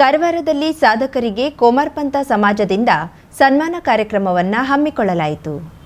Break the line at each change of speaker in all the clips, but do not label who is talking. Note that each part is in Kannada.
ಕಾರವಾರದಲ್ಲಿ ಸಾಧಕರಿಗೆ ಕೋಮಾರ್ಪಂಥ ಸಮಾಜದಿಂದ ಸನ್ಮಾನ ಕಾರ್ಯಕ್ರಮವನ್ನು ಹಮ್ಮಿಕೊಳ್ಳಲಾಯಿತು.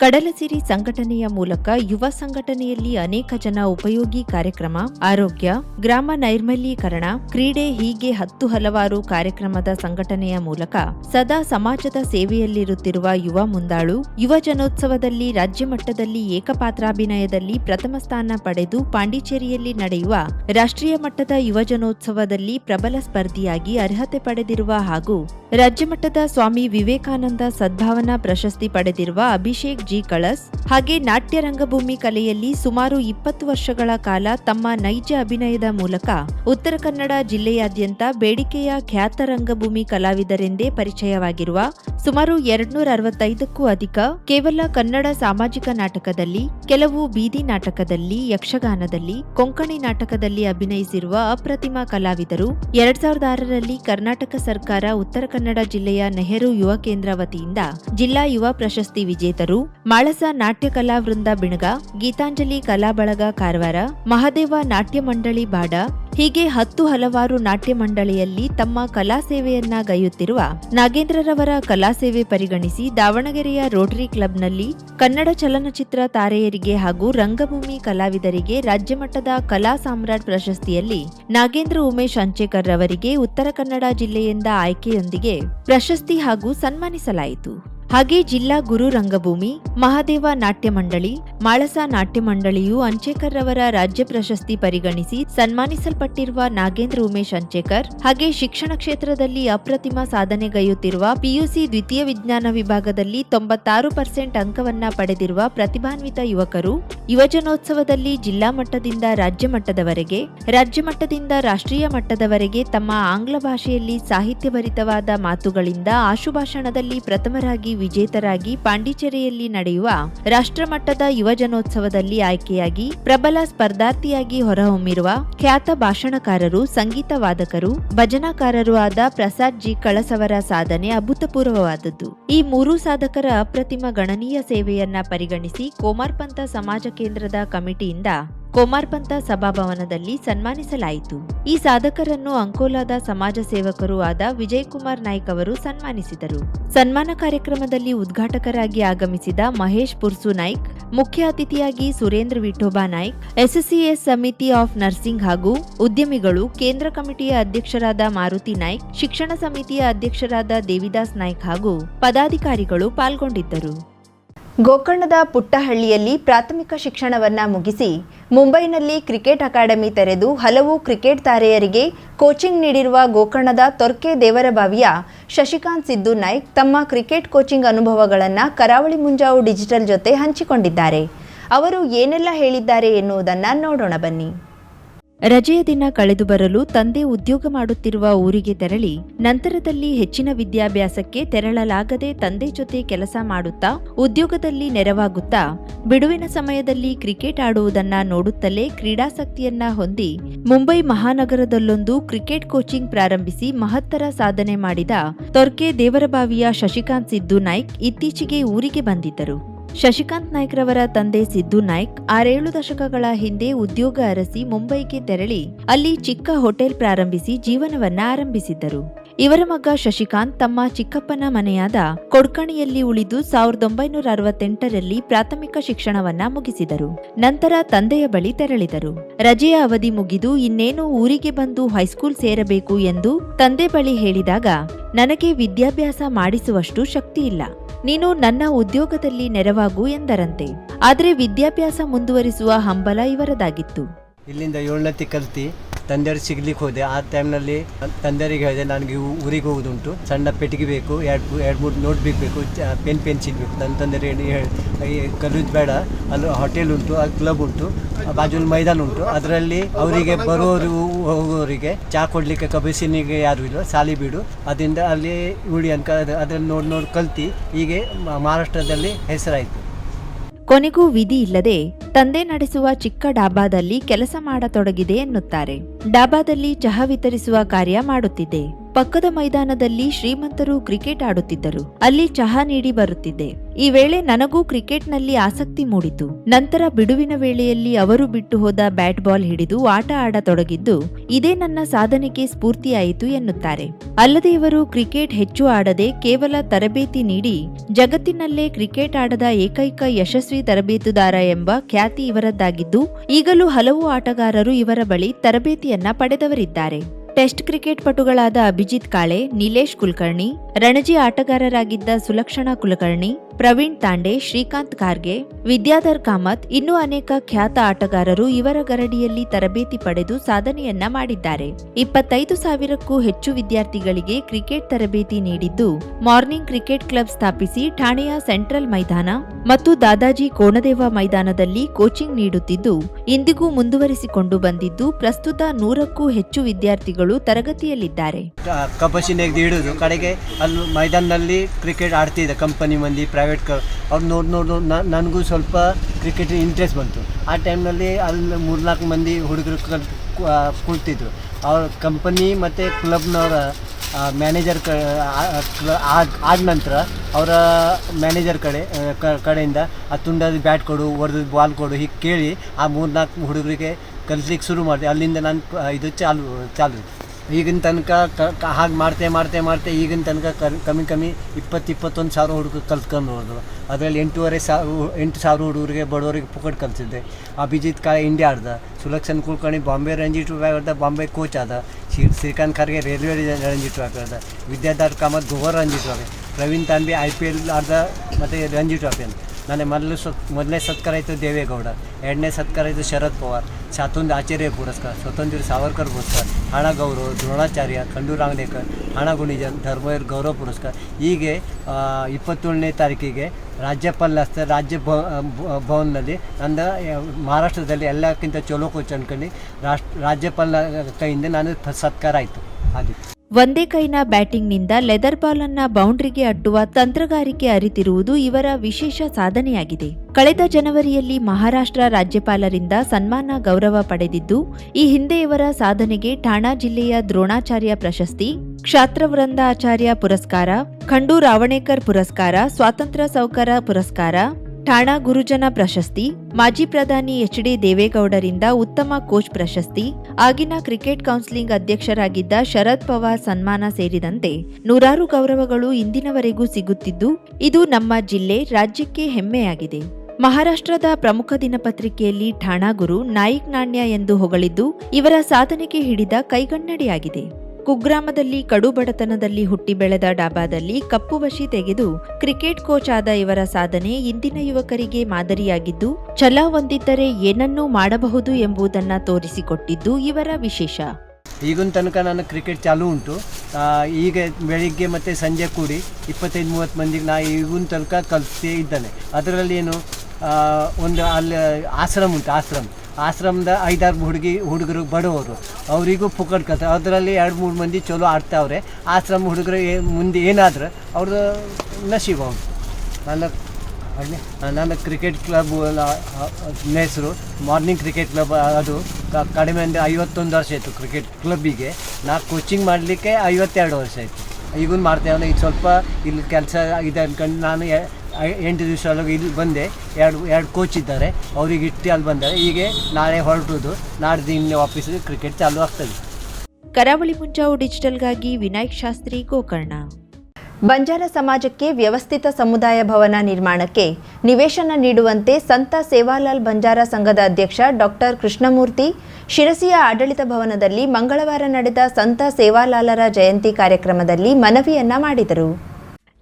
ಕಡಲಸಿರಿ ಸಂಘಟನೆಯ ಮೂಲಕ ಯುವ ಸಂಘಟನೆಯಲ್ಲಿ ಅನೇಕ ಜನ ಉಪಯೋಗಿ ಕಾರ್ಯಕ್ರಮ, ಆರೋಗ್ಯ, ಗ್ರಾಮ ನೈರ್ಮಲ್ಯೀಕರಣ ಕ್ರೀಡೆ ಹೀಗೆ ಹತ್ತು ಹಲವಾರು ಕಾರ್ಯಕ್ರಮದ ಸಂಘಟನೆಯ ಮೂಲಕ ಸದಾ ಸಮಾಜದ ಸೇವೆಯಲ್ಲಿರುತ್ತಿರುವ ಯುವ ಮುಂದಾಳು, ಯುವ ಜನೋತ್ಸವದಲ್ಲಿ ರಾಜ್ಯ ಮಟ್ಟದಲ್ಲಿ ಏಕಪಾತ್ರಾಭಿನಯದಲ್ಲಿ ಪ್ರಥಮ ಸ್ಥಾನ ಪಡೆದು ಪಾಂಡಿಚೇರಿಯಲ್ಲಿ ನಡೆಯುವ ರಾಷ್ಟ್ರೀಯ ಮಟ್ಟದ ಯುವ ಜನೋತ್ಸವದಲ್ಲಿ ಪ್ರಬಲ ಸ್ಪರ್ಧಿಯಾಗಿ ಅರ್ಹತೆ ಪಡೆದಿರುವ ಹಾಗೂ ರಾಜ್ಯ ಮಟ್ಟದ ಸ್ವಾಮಿ ವಿವೇಕಾನಂದ ಸದ್ಭಾವನಾ ಪ್ರಶಸ್ತಿ ಪಡೆದಿರುವ ಅಭಿಷೇಕ್ ಜಿ ಕಳಸ್. ಹಾಗೆ ನಾಟ್ಯ ರಂಗಭೂಮಿ ಕಲೆಯಲ್ಲಿ ಸುಮಾರು ಇಪ್ಪತ್ತು ವರ್ಷಗಳ ಕಾಲ ತಮ್ಮ ನೈಜ ಅಭಿನಯದ ಮೂಲಕ ಉತ್ತರ ಕನ್ನಡ ಜಿಲ್ಲೆಯಾದ್ಯಂತ ಬೇಡಿಕೆಯ ಖ್ಯಾತ ರಂಗಭೂಮಿ ಕಲಾವಿದರೆಂದೇ ಪರಿಚಯವಾಗಿರುವ ಸುಮಾರು ಎರಡ್ನೂರ ಅರವತ್ತೈದಕ್ಕೂ ಅಧಿಕ ಕೇವಲ ಕನ್ನಡ ಸಾಮಾಜಿಕ ನಾಟಕದಲ್ಲಿ, ಕೆಲವು ಬೀದಿ ನಾಟಕದಲ್ಲಿ, ಯಕ್ಷಗಾನದಲ್ಲಿ, ಕೊಂಕಣಿ ನಾಟಕದಲ್ಲಿ ಅಭಿನಯಿಸಿರುವ ಅಪ್ರತಿಮ ಕಲಾವಿದರು ಎರಡ್ ಸಾವಿರದ ಆರರಲ್ಲಿ ಕರ್ನಾಟಕ ಸರ್ಕಾರ ಉತ್ತರ ಕನ್ನಡ ಜಿಲ್ಲೆಯ ನೆಹರು ಯುವ ಕೇಂದ್ರ ವತಿಯಿಂದ ಜಿಲ್ಲಾ ಯುವ ಪ್ರಶಸ್ತಿ ವಿಜೇತರು, ಮಾಳಸ ನಾಟ್ಯ ಕಲಾ ವೃಂದ ಬಿಣಗ, ಗೀತಾಂಜಲಿ ಕಲಾ ಬಳಗ ಕಾರವಾರ, ಮಹದೇವ ನಾಟ್ಯ ಮಂಡಳಿ ಬಾಡ ಹೀಗೆ ಹತ್ತು ಹಲವಾರು ನಾಟ್ಯ ಮಂಡಳಿಯಲ್ಲಿ ತಮ್ಮ ಕಲಾ ಸೇವೆಯನ್ನ ಗೈಯುತ್ತಿರುವ ನಾಗೇಂದ್ರರವರ ಕಲಾ ಸೇವೆ ಪರಿಗಣಿಸಿ ದಾವಣಗೆರೆಯ ರೋಟರಿ ಕ್ಲಬ್ನಲ್ಲಿ ಕನ್ನಡ ಚಲನಚಿತ್ರ ತಾರೆಯರಿಗೆ ಹಾಗೂ ರಂಗಭೂಮಿ ಕಲಾವಿದರಿಗೆ ರಾಜ್ಯಮಟ್ಟದ ಕಲಾ ಸಾಮ್ರಾಟ್ ಪ್ರಶಸ್ತಿಯಲ್ಲಿ ನಾಗೇಂದ್ರ ಉಮೇಶ್ ಅಂಚೇಕರ್ ರವರಿಗೆ ಉತ್ತರ ಕನ್ನಡ ಜಿಲ್ಲೆಯಿಂದ ಆಯ್ಕೆಯೊಂದಿಗೆ ಪ್ರಶಸ್ತಿ ಹಾಗೂ ಸನ್ಮಾನಿಸಲಾಯಿತು. ಹಾಗೆ ಜಿಲ್ಲಾ ಗುರು ರಂಗಭೂಮಿ, ಮಹಾದೇವ ನಾಟ್ಯ ಮಂಡಳಿ, ಮಾಳಸ ನಾಟ್ಯ ಮಂಡಳಿಯು ಅಂಚೇಕರ್ ರವರ ರಾಜ್ಯ ಪ್ರಶಸ್ತಿ ಪರಿಗಣಿಸಿ ಸನ್ಮಾನಿಸಲ್ಪಟ್ಟಿರುವ ನಾಗೇಂದ್ರ ಉಮೇಶ್ ಅಂಚೇಕರ್ ಹಾಗೆ ಶಿಕ್ಷಣ ಕ್ಷೇತ್ರದಲ್ಲಿ ಅಪ್ರತಿಮ ಸಾಧನೆಗೈಯುತ್ತಿರುವ ಪಿಯುಸಿ ದ್ವಿತೀಯ ವಿಜ್ಞಾನ ವಿಭಾಗದಲ್ಲಿ ತೊಂಬತ್ತಾರು ಪರ್ಸೆಂಟ್ ಅಂಕವನ್ನ ಪಡೆದಿರುವ ಪ್ರತಿಭಾನ್ವಿತ ಯುವಕರು ಯುವಜನೋತ್ಸವದಲ್ಲಿ ಜಿಲ್ಲಾ ಮಟ್ಟದಿಂದ ರಾಜ್ಯ ಮಟ್ಟದವರೆಗೆ, ರಾಜ್ಯ ಮಟ್ಟದಿಂದ ರಾಷ್ಟ್ರೀಯ ಮಟ್ಟದವರೆಗೆ ತಮ್ಮ ಆಂಗ್ಲ ಭಾಷೆಯಲ್ಲಿ ಸಾಹಿತ್ಯಭರಿತವಾದ ಮಾತುಗಳಿಂದ ಆಶುಭಾಷಣದಲ್ಲಿ ಪ್ರಥಮರಾಗಿ ವಿಜೇತರಾಗಿ ಪಾಂಡಿಚೇರಿಯಲ್ಲಿ ನಡೆಯುವ ರಾಷ್ಟ್ರಮಟ್ಟದ ಯುವಜನೋತ್ಸವದಲ್ಲಿ ಆಯ್ಕೆಯಾಗಿ ಪ್ರಬಲ ಸ್ಪರ್ಧಾರ್ಥಿಯಾಗಿ ಹೊರಹೊಮ್ಮಿರುವ ಖ್ಯಾತ ಭಾಷಣಕಾರರು, ಸಂಗೀತ ವಾದಕರು, ಭಜನಾಕಾರರು ಆದ ಪ್ರಸಾದ್ ಜಿ ಕಳಸವರ ಸಾಧನೆ ಅಭೂತಪೂರ್ವವಾದದ್ದು. ಈ ಮೂರು ಸಾಧಕರ ಅಪ್ರತಿಮ ಗಣನೀಯ ಸೇವೆಯನ್ನ ಪರಿಗಣಿಸಿ ಕೋಮಾರ್ಪಂಥ ಸಮಾಜ ಕೇಂದ್ರದ ಕಮಿಟಿಯಿಂದ ಕೋಮಾರ್ಪಂಥ ಸಭಾಭವನದಲ್ಲಿ ಸನ್ಮಾನಿಸಲಾಯಿತು. ಈ ಸಾಧಕರನ್ನು ಅಂಕೋಲಾದ ಸಮಾಜ ಸೇವಕರೂ ಆದ ವಿಜಯಕುಮಾರ್ ನಾಯ್ಕ್ ಅವರು ಸನ್ಮಾನಿಸಿದರು. ಸನ್ಮಾನ ಕಾರ್ಯಕ್ರಮದಲ್ಲಿ ಉದ್ಘಾಟಕರಾಗಿ ಆಗಮಿಸಿದ ಮಹೇಶ್ ಪುರ್ಸು ನಾಯ್ಕ್, ಮುಖ್ಯ ಅತಿಥಿಯಾಗಿ ಸುರೇಂದ್ರ ವಿಠೋಬಾ ನಾಯ್ಕ್, ಎಸ್ಎಸ್ಸಿಎಸ್ ಸಮಿತಿ ಆಫ್ ನರ್ಸಿಂಗ್ ಹಾಗೂ ಉದ್ಯಮಿಗಳು ಕೇಂದ್ರ ಕಮಿಟಿಯ ಅಧ್ಯಕ್ಷರಾದ ಮಾರುತಿ ನಾಯ್ಕ್, ಶಿಕ್ಷಣ ಸಮಿತಿಯ ಅಧ್ಯಕ್ಷರಾದ ದೇವಿದಾಸ್ ನಾಯ್ಕ್ ಹಾಗೂ ಪದಾಧಿಕಾರಿಗಳು ಪಾಲ್ಗೊಂಡಿದ್ದರು. ಗೋಕರ್ಣದ ಪುಟ್ಟಹಳ್ಳಿಯಲ್ಲಿ ಪ್ರಾಥಮಿಕ ಶಿಕ್ಷಣವನ್ನ ಮುಗಿಸಿ ಮುಂಬೈನಲ್ಲಿ ಕ್ರಿಕೆಟ್ ಅಕಾಡೆಮಿ ತೆರೆದು ಹಲವು ಕ್ರಿಕೆಟ್ ತಾರೆಯರಿಗೆ ಕೋಚಿಂಗ್ ನೀಡಿರುವ ಗೋಕರ್ಣದ ತೊರ್ಕೆ ದೇವರಬಾವಿಯ ಶಶಿಕಾಂತ್ ಸಿದ್ದು ನಾಯ್ಕ್ ತಮ್ಮ ಕ್ರಿಕೆಟ್ ಕೋಚಿಂಗ್ ಅನುಭವಗಳನ್ನು ಕರಾವಳಿ ಮುಂಜಾವು ಡಿಜಿಟಲ್ ಜೊತೆ ಹಂಚಿಕೊಂಡಿದ್ದಾರೆ. ಅವರು ಏನೆಲ್ಲ ಹೇಳಿದ್ದಾರೆ ಎನ್ನುವುದನ್ನು ನೋಡೋಣ ಬನ್ನಿ. ರಜೆಯ ದಿನ ಕಳೆದು ಬರಲು ತಂದೆ ಉದ್ಯೋಗ ಮಾಡುತ್ತಿರುವ ಊರಿಗೆ ತೆರಳಿ, ನಂತರದಲ್ಲಿ ಹೆಚ್ಚಿನ ವಿದ್ಯಾಭ್ಯಾಸಕ್ಕೆ ತೆರಳಲಾಗದೆ ತಂದೆ ಜೊತೆ ಕೆಲಸ ಮಾಡುತ್ತಾ, ಉದ್ಯೋಗದಲ್ಲಿ ನೆರವಾಗುತ್ತಾ, ಬಿಡುವಿನ ಸಮಯದಲ್ಲಿ ಕ್ರಿಕೆಟ್ ಆಡುವುದನ್ನ ನೋಡುತ್ತಲೇ ಕ್ರೀಡಾಸಕ್ತಿಯನ್ನ ಹೊಂದಿ, ಮುಂಬೈ ಮಹಾನಗರದಲ್ಲೊಂದು ಕ್ರಿಕೆಟ್ ಕೋಚಿಂಗ್ ಪ್ರಾರಂಭಿಸಿ ಮಹತ್ತರ ಸಾಧನೆ ಮಾಡಿದ ತೊರ್ಕೆ ದೇವರಬಾವಿಯ ಶಶಿಕಾಂತ್ ಸಿದ್ದು ನಾಯ್ಕ್ ಇತ್ತೀಚೆಗೆ ಊರಿಗೆ ಬಂದಿದ್ದರು. ಶಶಿಕಾಂತ್ ನಾಯ್ಕ್ರವರ ತಂದೆ ಸಿದ್ದು ನಾಯ್ಕ್ ಆರೇಳು ದಶಕಗಳ ಹಿಂದೆ ಉದ್ಯೋಗ ಅರಸಿ ಮುಂಬೈಗೆ ತೆರಳಿ ಅಲ್ಲಿ ಚಿಕ್ಕ ಹೋಟೆಲ್ ಪ್ರಾರಂಭಿಸಿ ಜೀವನವನ್ನ ಆರಂಭಿಸಿದ್ದರು. ಇವರ ಮಗ ಶಶಿಕಾಂತ್ ತಮ್ಮ ಚಿಕ್ಕಪ್ಪನ ಮನೆಯಾದ ಕೊಡ್ಕಣಿಯಲ್ಲಿ ಉಳಿದು ಸಾವಿರದ ಒಂಬೈನೂರ ಅರವತ್ತೆಂಟರಲ್ಲಿ ಪ್ರಾಥಮಿಕ ಶಿಕ್ಷಣವನ್ನ ಮುಗಿಸಿದರು. ನಂತರ ತಂದೆಯ ಬಳಿ ತೆರಳಿದರು. ರಜೆಯ ಅವಧಿ ಮುಗಿದು ಇನ್ನೇನು ಊರಿಗೆ ಬಂದು ಹೈಸ್ಕೂಲ್ ಸೇರಬೇಕು ಎಂದು ತಂದೆ ಬಳಿ ಹೇಳಿದಾಗ, ನನಗೆ ವಿದ್ಯಾಭ್ಯಾಸ ಮಾಡಿಸುವಷ್ಟು ಶಕ್ತಿ ಇಲ್ಲ. ನೀನು ನನ್ನ ಉದ್ಯೋಗದಲ್ಲಿ ನೆರವಾಗು ಎಂದರಂತೆ. ಆದರೆ ವಿದ್ಯಾಭ್ಯಾಸ ಮುಂದುವರಿಸುವ ಹಂಬಲ ಇವರದಾಗಿತ್ತು.
ಇಲ್ಲಿಂದ ಏಳನೇ ಕಲ್ತು ತಂದೆಯವ್ರಿಗೆ ಸಿಗ್ಲಿಕ್ಕೆ ಹೋದೆ. ಆ ಟೈಮ್ನಲ್ಲಿ ತಂದೆಯರಿಗೆ ಹೇಳಿದೆ, ನನಗೆ ಊರಿಗೆ ಹೋಗೋದುಂಟು. ಸಣ್ಣ ಪೆಟ್ಟಿಗೆ ಬೇಕು, ಎರಡು ಎರಡು ಮೂರು ನೋಟ್ ಬೇಕು ಪೆನ್, ಪೆನ್ಸಿಲ್ ಬೇಕು. ನನ್ನ ಏನು ಹೇಳಿ ಬೇಡ. ಅಲ್ಲಿ ಹೋಟೆಲ್ ಉಂಟು, ಅಲ್ಲಿ ಕ್ಲಬ್ ಉಂಟು ಬಾಜುಲಿ ಮೈದಾನ ಉಂಟು. ಅದರಲ್ಲಿ ಅವರಿಗೆ ಬರೋರು, ಹೋಗೋರಿಗೆ ಚಾ ಕೊಡಲಿಕ್ಕೆ ಕಬಸಿನಿಗೆ ಯಾರು ಇಲ್ಲ ಸಾಲಿ ಬೀಡು. ಅದರಿಂದ ಅಲ್ಲಿ ಉಳಿ ಅನ್ಕ ಅದನ್ನು ನೋಡಿ ನೋಡಿ ಕಲ್ತಿ. ಹೀಗೆ ಮಹಾರಾಷ್ಟ್ರದಲ್ಲಿ ಹೆಸರಾಯಿತು.
ಕೊನೆಗೂ ವಿಧಿ ಇಲ್ಲದೆ ತಂದೆ ನಡೆಸುವ ಚಿಕ್ಕ ಡಾಬಾದಲ್ಲಿ ಕೆಲಸ ಮಾಡತೊಡಗಿದೆ ಎನ್ನುತ್ತಾರೆ. ಡಾಬಾದಲ್ಲಿ ಚಹಾ ವಿತರಿಸುವ ಕಾರ್ಯ ಮಾಡುತ್ತಿದ್ದೆ ಪಕ್ಕದ ಮೈದಾನದಲ್ಲಿ ಶ್ರೀಮಂತರು ಕ್ರಿಕೆಟ್ ಆಡುತ್ತಿದ್ದರು. ಅಲ್ಲಿ ಚಹಾ ನೀಡಿ ಬರುತ್ತಿದ್ದೆ. ಈ ವೇಳೆ ನನಗೂ ಕ್ರಿಕೆಟ್ನಲ್ಲಿ ಆಸಕ್ತಿ ಮೂಡಿತು. ನಂತರ ಬಿಡುವಿನ ವೇಳೆಯಲ್ಲಿ ಅವರು ಬಿಟ್ಟು ಹೋದ ಬ್ಯಾಟ್ ಬಾಲ್ ಹಿಡಿದು ಆಟ ಆಡತೊಡಗಿದ್ದು, ಇದೇ ನನ್ನ ಸಾಧನೆಗೆ ಸ್ಫೂರ್ತಿಯಾಯಿತು ಎನ್ನುತ್ತಾರೆ. ಅಲ್ಲದೆ ಇವರು ಕ್ರಿಕೆಟ್ ಹೆಚ್ಚು ಆಡದೆ ಕೇವಲ ತರಬೇತಿ ನೀಡಿ, ಜಗತ್ತಿನಲ್ಲೇ ಕ್ರಿಕೆಟ್ ಆಡದ ಏಕೈಕ ಯಶಸ್ವಿ ತರಬೇತುದಾರ ಎಂಬ ಖ್ಯಾತಿ ಇವರದ್ದಾಗಿದ್ದು, ಈಗಲೂ ಹಲವು ಆಟಗಾರರು ಇವರ ಬಳಿ ತರಬೇತಿಯನ್ನ ಪಡೆದವರಿದ್ದಾರೆ. ಟೆಸ್ಟ್ ಕ್ರಿಕೆಟ್ ಪಟುಗಳಾದ ಅಭಿಜಿತ್ ಕಾಳೆ ನಿಲೇಶ್ ಕುಲಕರ್ಣಿ ರಣಜಿ ಆಟಗಾರರಾಗಿದ್ದ ಸುಲಕ್ಷಣಾ ಕುಲಕರ್ಣಿ ಪ್ರವೀಣ್ ತಾಂಡೆ, ಶ್ರೀಕಾಂತ್ ಖಾರ್ಗೆ, ವಿದ್ಯಾಧರ್ ಕಾಮತ್ ಇನ್ನೂ ಅನೇಕ ಖ್ಯಾತ ಆಟಗಾರರು ಇವರ ಗರಡಿಯಲ್ಲಿ ತರಬೇತಿ ಪಡೆದು ಸಾಧನೆಯನ್ನ ಮಾಡಿದ್ದಾರೆ. ಇಪ್ಪತ್ತೈದು ಸಾವಿರಕ್ಕೂ ಹೆಚ್ಚು ವಿದ್ಯಾರ್ಥಿಗಳಿಗೆ ಕ್ರಿಕೆಟ್ ತರಬೇತಿ ನೀಡಿದ್ದು, ಮಾರ್ನಿಂಗ್ ಕ್ರಿಕೆಟ್ ಕ್ಲಬ್ ಸ್ಥಾಪಿಸಿ ಠಾಣೆಯ ಸೆಂಟ್ರಲ್ ಮೈದಾನ ಮತ್ತು ದಾದಾಜಿ ಕೋಣದೇವ ಮೈದಾನದಲ್ಲಿ ಕೋಚಿಂಗ್ ನೀಡುತ್ತಿದ್ದು, ಇಂದಿಗೂ ಮುಂದುವರಿಸಿಕೊಂಡು ಬಂದಿದ್ದು ಪ್ರಸ್ತುತ ನೂರಕ್ಕೂ ಹೆಚ್ಚು ವಿದ್ಯಾರ್ಥಿಗಳು ತರಗತಿಯಲ್ಲಿದ್ದಾರೆ.
ಕಡೆಗೆ ಅಲ್ಲಿ ಮೈದಾನದಲ್ಲಿ ಕ್ರಿಕೆಟ್ ಆಡ್ತಿದೆ. ಕಂಪನಿ ಮಂದಿ ಕ ಅವ್ರು ನೋಡಿ ನೋಡಿ ನನಗೂ ಸ್ವಲ್ಪ ಕ್ರಿಕೆಟ್ ಇಂಟ್ರೆಸ್ಟ್ ಬಂತು. ಆ ಟೈಮ್ನಲ್ಲಿ ಅಲ್ಲಿ ಮೂರ್ನಾಲ್ಕು ಮಂದಿ ಹುಡುಗರು ಕುಳ್ತಿದ್ರು. ಅವ್ರ ಕಂಪನಿ ಮತ್ತು ಕ್ಲಬ್ನವರ ಮ್ಯಾನೇಜರ್ ಕ ಆದ ನಂತರ ಅವರ ಮ್ಯಾನೇಜರ್ ಕಡೆ ಕಡೆಯಿಂದ ಆ ತುಂಡದ ಬ್ಯಾಟ್ ಕೊಡು ಹೊಡೆದ ಬಾಲ್ ಕೊಡು ಹೀಗೆ ಕೇಳಿ ಆ ಮೂರ್ನಾಲ್ಕು ಹುಡುಗರಿಗೆ ಕಲಿಸ್ಲಿಕ್ಕೆ ಶುರು ಮಾಡಿದೆ. ಅಲ್ಲಿಂದ ನಾನು ಇದು ಚಾಲು ಚಾಲು ಈಗಿನ ತನಕ ಕ ಹಾಗೆ ಮಾಡ್ತೆ ಮಾಡ್ತೆ ಮಾಡ್ತೆ ಈಗಿನ ತನಕ ಕಮ್ಮಿ ಕಮ್ಮಿ ಇಪ್ಪತ್ತು ಇಪ್ಪತ್ತೊಂದು ಸಾವಿರ ಹುಡುಗರು ಕಲ್ತ್ಕೊಂಡು ಹೋದ್ರು. ಅದರಲ್ಲಿ ಎಂಟೂವರೆ ಸಾವಿರ, ಎಂಟು ಸಾವಿರ ಹುಡುಗರಿಗೆ ಬಡವರಿಗೆ ಪುಕಟ್ ಕಲ್ತಿದ್ದೆ ಅಭಿಜಿತ್ ಕಾಳೆ ಇಂಡಿಯಾ ಆಡ್ದ, ಸುಲಕ್ಷನ್ ಕುಲ್ಕರ್ಣಿ ಬಾಂಬೆ ರಂಜಿ ಟ್ರಾಕ್ ಆಡ್ದ, ಬಾಂಬೆ ಕೋಚ್ ಆದ ಶ್ರೀ ಶ್ರೀಕಾಂತ್ ಖರ್ಗೆ ರೈಲ್ವೆ ರಂಜಿ ಟ್ರಾಫಿ ಆಡ್ದ Vidyadhar Kamat go over Ranji trophy, Praveen Tambe I P L ಆಡ್ದ, ಮತ್ತು ರಂಜಿ ಟ್ರಾಫಿ ಅಂತ. ನನಗೆ ಮೊದಲು ಸತ್, ಮೊದಲನೇ ಸತ್ಕಾರ ಆಯಿತು ದೇವೇಗೌಡ, ಎರಡನೇ ಸತ್ಕಾರ ಆಯಿತು ಶರದ್ ಪವಾರ್, ಸಾತೊಂದು ಆಚಾರ್ಯ ಪುರಸ್ಕಾರ, ಸ್ವತಂತ್ರ ಸಾವರ್ಕರ್ ಪುರಸ್ಕಾರ ಹಣ ಗೌರವ ದ್ರೋಣಾಚಾರ್ಯ ಖಂಡು ರಾಂಗ್ನೇಕರ್ ಹಣ ಗುಣಿಜನ್ ಧರ್ಮವೀರ್ ಗೌರವ ಪುರಸ್ಕಾರ. ಹೀಗೆ ಇಪ್ಪತ್ತೇಳನೇ ತಾರೀಕಿಗೆ ರಾಜ್ಯಪಾಲ ರಾಜ್ಯ ಭವನದಲ್ಲಿ ನಂದು ಮಹಾರಾಷ್ಟ್ರದಲ್ಲಿ ಎಲ್ಲಕ್ಕಿಂತ ಚಲೋ ಕೋಚ್ ಅನ್ಕೊಂಡು ರಾಷ್ಟ್ರ ರಾಜ್ಯಪಾಲ ಕೈಯಿಂದ ನಾನು ಸತ್ಕಾರ ಆಯಿತು ಹಾಗೆ
ಒಂದೇ ಕೈನ ಬ್ಯಾಟಿಂಗ್ನಿಂದ ಲೆದರ್ ಬಾಲ್ ಅನ್ನ ಬೌಂಡ್ರಿಗೆ ಅಟ್ಟುವ ತಂತ್ರಗಾರಿಕೆ ಅರಿತಿರುವುದು ಇವರ ವಿಶೇಷ ಸಾಧನೆಯಾಗಿದೆ. ಕಳೆದ ಜನವರಿಯಲ್ಲಿ ಮಹಾರಾಷ್ಟ್ರ ರಾಜ್ಯಪಾಲರಿಂದ ಸನ್ಮಾನ ಗೌರವ ಪಡೆದಿದ್ದು, ಈ ಹಿಂದೆ ಇವರ ಸಾಧನೆಗೆ ಠಾಣಾ ಜಿಲ್ಲೆಯ ದ್ರೋಣಾಚಾರ್ಯ ಪ್ರಶಸ್ತಿ ಕ್ಷಾತ್ರವೃಂದಾಚಾರ್ಯ ಪುರಸ್ಕಾರ ಖಂಡು ರಾವಣೇಕರ್ ಪುರಸ್ಕಾರ, ಸ್ವಾತಂತ್ರ್ಯ ಸೌಕರ ಪುರಸ್ಕಾರ ಠಾಣಾ ಗುರುಜನ ಪ್ರಶಸ್ತಿ, ಮಾಜಿ ಪ್ರಧಾನಿ ಎಚ್ ಡಿ ದೇವೇಗೌಡರಿಂದ ಉತ್ತಮ ಕೋಚ್ ಪ್ರಶಸ್ತಿ, ಆಗಿನ ಕ್ರಿಕೆಟ್ ಕೌನ್ಸಿಲಿಂಗ್ ಅಧ್ಯಕ್ಷರಾಗಿದ್ದ ಶರದ್ ಪವಾರ್ ಸನ್ಮಾನ ಸೇರಿದಂತೆ ನೂರಾರು ಗೌರವಗಳು ಇಂದಿನವರೆಗೂ ಸಿಗುತ್ತಿದ್ದು, ಇದು ನಮ್ಮ ಜಿಲ್ಲೆ ರಾಜ್ಯಕ್ಕೆ ಹೆಮ್ಮೆಯಾಗಿದೆ. ಮಹಾರಾಷ್ಟ್ರದ ಪ್ರಮುಖ ದಿನಪತ್ರಿಕೆಯಲ್ಲಿ ಠಾಣಾ ಗುರು ನಾಯಿಕ್ ನಾಣ್ಯ ಎಂದು ಹೊಗಳಿದ್ದು, ಇವರ ಸಾಧನೆಗೆ ಹಿಡಿದ ಕೈಗನ್ನಡಿಯಾಗಿದೆ. ಕುಗ್ರಾಮದಲ್ಲಿ ಕಡು ಬಡತನದಲ್ಲಿ ಹುಟ್ಟಿ ಬೆಳೆದ ಡಾಬಾದಲ್ಲಿ ಕಪ್ಪು ಬಶಿ ತೆಗೆದು ಕ್ರಿಕೆಟ್ ಕೋಚ್ ಆದ ಇವರ ಸಾಧನೆ ಇಂದಿನ ಯುವಕರಿಗೆ ಮಾದರಿಯಾಗಿದ್ದು, ಛಲ ಹೊಂದಿದ್ದರೆ ಏನನ್ನೂ ಮಾಡಬಹುದು ಎಂಬುದನ್ನು ತೋರಿಸಿಕೊಟ್ಟಿದ್ದು ಇವರ ವಿಶೇಷ.
ಈಗಿನ ತನಕ ನಾನು ಕ್ರಿಕೆಟ್ ಚಾಲೂ ಉಂಟು. ಈಗ ಬೆಳಿಗ್ಗೆ ಮತ್ತು ಸಂಜೆ ಕೂಡಿ ಇಪ್ಪತ್ತೈದು ಮೂವತ್ತು ಮಂದಿಗೆ ನಾ ಈಗಿನ ತನಕ ಕಲಿಸ್ತಾ ಇದ್ದಾನೆ. ಅದರಲ್ಲಿ ಏನು ಒಂದು ಅಲ್ಲಿ ಆಶ್ರಮ ಉಂಟು, ಆಶ್ರಮ. ಆಶ್ರಮದ ಐದಾರು ಹುಡುಗಿ, ಹುಡುಗರು ಬಡವರು. ಅವರಿಗೂ ಪುಕ್ಕಟ್ ಕಲ್ಸ ಅದರಲ್ಲಿ ಎರಡು ಮೂರು ಮಂದಿ ಚಲೋ ಆಡ್ತಾವ್ರೆ. ಆಶ್ರಮ ಹುಡುಗರು ಏ- ಮುಂದೆ ಏನಾದ್ರೆ ಅವ್ರದ್ದು ನಶೀಬ ಅವ್ರು ನನ್ನ ನನ್ನ ಕ್ರಿಕೆಟ್ ಕ್ಲಬ್ ಹೆಸರು. ಮಾರ್ನಿಂಗ್ ಕ್ರಿಕೆಟ್ ಕ್ಲಬ್ ಅದು. ಕಡಿಮೆ ಅಂದರೆ ಐವತ್ತೊಂದು ವರ್ಷ ಆಯಿತು ಕ್ರಿಕೆಟ್ ಕ್ಲಬ್ಬಿಗೆ ನಾ ಕೋಚಿಂಗ್ ಮಾಡಲಿಕ್ಕೆ ಐವತ್ತೆರಡು ವರ್ಷ ಆಯಿತು. ಈಗೂ ಮಾಡ್ತೇವೆ ಈಗ ಸ್ವಲ್ಪ ಇಲ್ಲಿ ಕೆಲಸ ಇದೆ ಅಂದ್ಕೊಂಡು ನಾನು ಎಂಟು ದಿವಸ ಒಳಗೆ ಇಲ್ಲಿ ಬಂದೆ. ಎರಡು ಎರಡು ಕೋಚ್ ಇದ್ದಾರೆ. ಅವ್ರಿಗೆ ಇಟ್ಟು ಅಲ್ಲಿ ಬಂದರೆ. ಹೀಗೆ ನಾಳೆ ಹೊರಟುದು ನಾಡ್ದು ಇನ್ನೇ ವಾಪಸ್ ಕ್ರಿಕೆಟ್ ಚಾಲು ಆಗ್ತದೆ.
ಕರಾವಳಿ ಮುಂಜಾವು ಡಿಜಿಟಲ್ಗಾಗಿ ವಿನಾಯಕ್ ಶಾಸ್ತ್ರಿ ಗೋಕರ್ಣ.
ಬಂಜಾರ ಸಮಾಜಕ್ಕೆ ವ್ಯವಸ್ಥಿತ ಸಮುದಾಯ ಭವನ ನಿರ್ಮಾಣಕ್ಕೆ ನಿವೇಶನ ನೀಡುವಂತೆ ಸಂತ ಸೇವಾಲಾಲ್ ಬಂಜಾರ ಸಂಘದ ಅಧ್ಯಕ್ಷ ಡಾಕ್ಟರ್ ಕೃಷ್ಣಮೂರ್ತಿ ಶಿರಸಿಯ ಆಡಳಿತ ಭವನದಲ್ಲಿ ಮಂಗಳವಾರ ನಡೆದ ಸಂತ ಸೇವಾಲಾಲರ ಜಯಂತಿ ಕಾರ್ಯಕ್ರಮದಲ್ಲಿ ಮನವಿಯನ್ನ ಮಾಡಿದರು.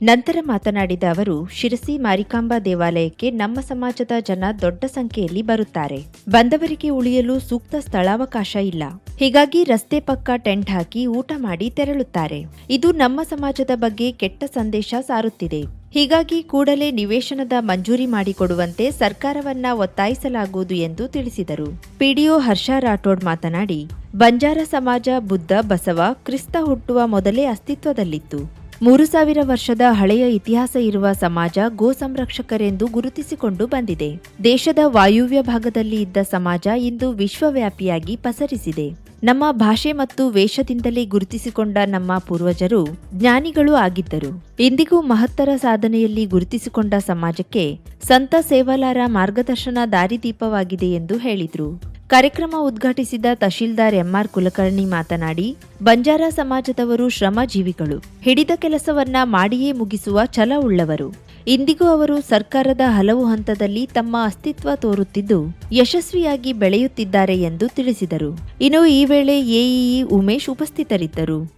ನಂತರ ಮಾತನಾಡಿದ ಅವರು, ಶಿರಸಿ ಮಾರಿಕಾಂಬಾ ದೇವಾಲಯಕ್ಕೆ ನಮ್ಮ ಸಮಾಜದ ಜನ ದೊಡ್ಡ ಸಂಖ್ಯೆಯಲ್ಲಿ ಬರುತ್ತಾರೆ. ಬಂದವರಿಗೆ ಉಳಿಯಲು ಸೂಕ್ತ ಸ್ಥಳಾವಕಾಶ ಇಲ್ಲ. ಹೀಗಾಗಿ ರಸ್ತೆ ಪಕ್ಕ ಟೆಂಟ್ ಹಾಕಿ ಊಟ ಮಾಡಿ ತೆರಳುತ್ತಾರೆ. ಇದು ನಮ್ಮ ಸಮಾಜದ ಬಗ್ಗೆ ಕೆಟ್ಟ ಸಂದೇಶ ಸಾರುತ್ತಿದೆ. ಹೀಗಾಗಿ ಕೂಡಲೇ ನಿವೇಶನದ ಮಂಜೂರಿ ಮಾಡಿಕೊಡುವಂತೆ ಸರ್ಕಾರವನ್ನ ಒತ್ತಾಯಿಸಲಾಗುವುದು ಎಂದು ತಿಳಿಸಿದರು. ಪಿಡಿಒ ಹರ್ಷ ರಾಠೋಡ್ ಮಾತನಾಡಿ, ಬಂಜಾರ ಸಮಾಜ, ಬುದ್ಧ, ಬಸವ, ಕ್ರಿಸ್ತ ಹುಟ್ಟುವ ಮೊದಲೇ ಅಸ್ತಿತ್ವದಲ್ಲಿತ್ತು. ಮೂರು ಸಾವಿರ ವರ್ಷದ ಹಳೆಯ ಇತಿಹಾಸ ಇರುವ ಸಮಾಜ ಗೋ ಸಂರಕ್ಷಕರೆಂದು ಗುರುತಿಸಿಕೊಂಡು ಬಂದಿದೆ. ದೇಶದ ವಾಯುವ್ಯ ಭಾಗದಲ್ಲಿ ಇದ್ದ ಸಮಾಜ ಇಂದು ವಿಶ್ವವ್ಯಾಪಿಯಾಗಿ ಪಸರಿಸಿದೆ. ನಮ್ಮ ಭಾಷೆ ಮತ್ತು ವೇಷದಿಂದಲೇ ಗುರುತಿಸಿಕೊಂಡ ನಮ್ಮ ಪೂರ್ವಜರು ಜ್ಞಾನಿಗಳು ಆಗಿದ್ದರು. ಇಂದಿಗೂ ಮಹತ್ತರ ಸಾಧನೆಯಲ್ಲಿ ಗುರುತಿಸಿಕೊಂಡ ಸಮಾಜಕ್ಕೆ ಸಂತ ಸೇವಾಲಾರ ಮಾರ್ಗದರ್ಶನ ದಾರಿದೀಪವಾಗಿದೆ ಎಂದು ಹೇಳಿದ್ರು. ಕಾರ್ಯಕ್ರಮ ಉದ್ಘಾಟಿಸಿದ ತಹಶೀಲ್ದಾರ್ ಎಂಆರ್ ಕುಲಕರ್ಣಿ ಮಾತನಾಡಿ, ಬಂಜಾರ ಸಮಾಜದವರು ಶ್ರಮಜೀವಿಗಳು ಹಿಡಿದ ಕೆಲಸವನ್ನ ಮಾಡಿಯೇ ಮುಗಿಸುವ ಛಲ ಉಳ್ಳವರು. ಇಂದಿಗೂ ಅವರು ಸರ್ಕಾರದ ಹಲವು ಹಂತದಲ್ಲಿ ತಮ್ಮ ಅಸ್ತಿತ್ವ ತೋರುತ್ತಿದ್ದು, ಯಶಸ್ವಿಯಾಗಿ ಬೆಳೆಯುತ್ತಿದ್ದಾರೆ ಎಂದು ತಿಳಿಸಿದರು. ಇನ್ನು ಈ ವೇಳೆ ಎಇಇ ಉಮೇಶ್ ಉಪಸ್ಥಿತರಿದ್ದರು.